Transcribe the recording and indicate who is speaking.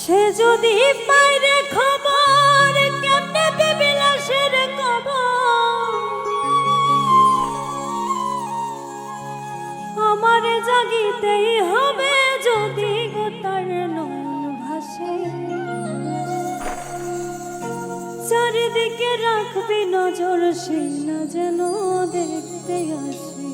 Speaker 1: সে যদি পাইরে খবর, কেমনে বিবিলাসের কবর? আমার জাগিতেই হবে যদি গো নয়ন ভাসে। চারিদিকে রাখবি নজর সে না যেন দেখতে আসে।